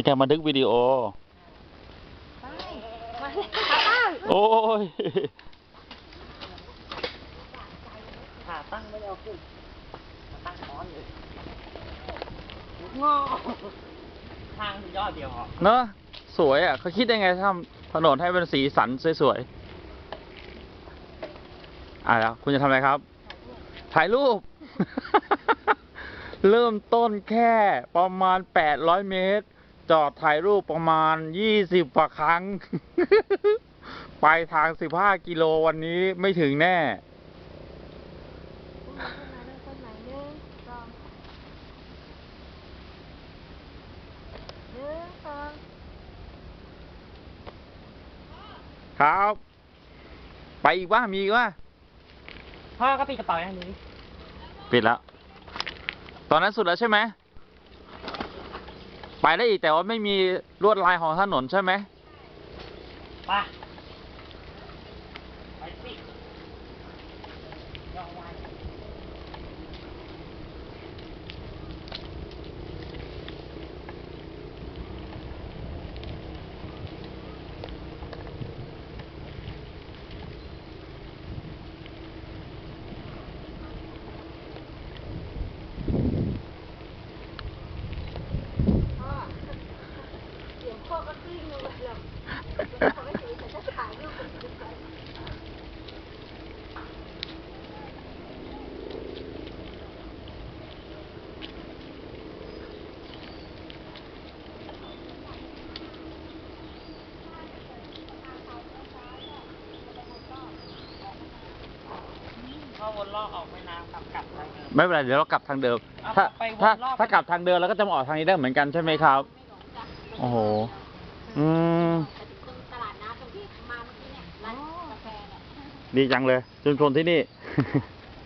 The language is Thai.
เป็นการบันทึกวิดีโอไปมาเลยขาตั้งโอ้ยขาตั้งไม่ได้เอาขึ้นมาตั้งค้อนเลยงอทางยอดเดียวเหรอเนอะสวยอะเขาคิดได้ไงทำถนนให้เป็นสีสันสวยๆอะแล้วคุณจะทำอะไรครับ ถ่ายรูป เริ่มต้นแค่ประมาณ 800 เมตร จอดถ่ายรูปประมาณ20กว่าครั้ง ไปทาง15กิโลวันนี้ไม่ถึงแน่คนไหนหนึ่งสองหนึ่งสองครับ ไปอีกว่ามีอีกว่าพ่อก็ปิดกระเป๋าอย่างนี้ ปิดแล้ว ตอนนั้นสุดแล้วใช่ไหม ไปได้อีกแต่ว่าไม่มีลวดลายของถนนใช่ไหมไปสิยอมไว้ พ่อเสียงพ่อ ก็กลิ้งลงไปแล้วเขาไม่ถือแต่จะถ่ายรูปเป็นรูปไปพ่อวนรอบออกแม่น้ำกลับกลับทางเดิมไม่เป็นไรเดี๋ยวเรากลับทางเดิมเอาถ้าไปวนถ้ารอบถ้ากลับทางเดิมเราก็จะมาออกทางนี้ได้เหมือนกันใช่ไหมครับ โอ้โห อืมตรงตลาดน้ำตรงที่มาเมื่อกี้เนี่ยร้านกาแฟเนี่ยดีจังเลยชุมชนที่นี่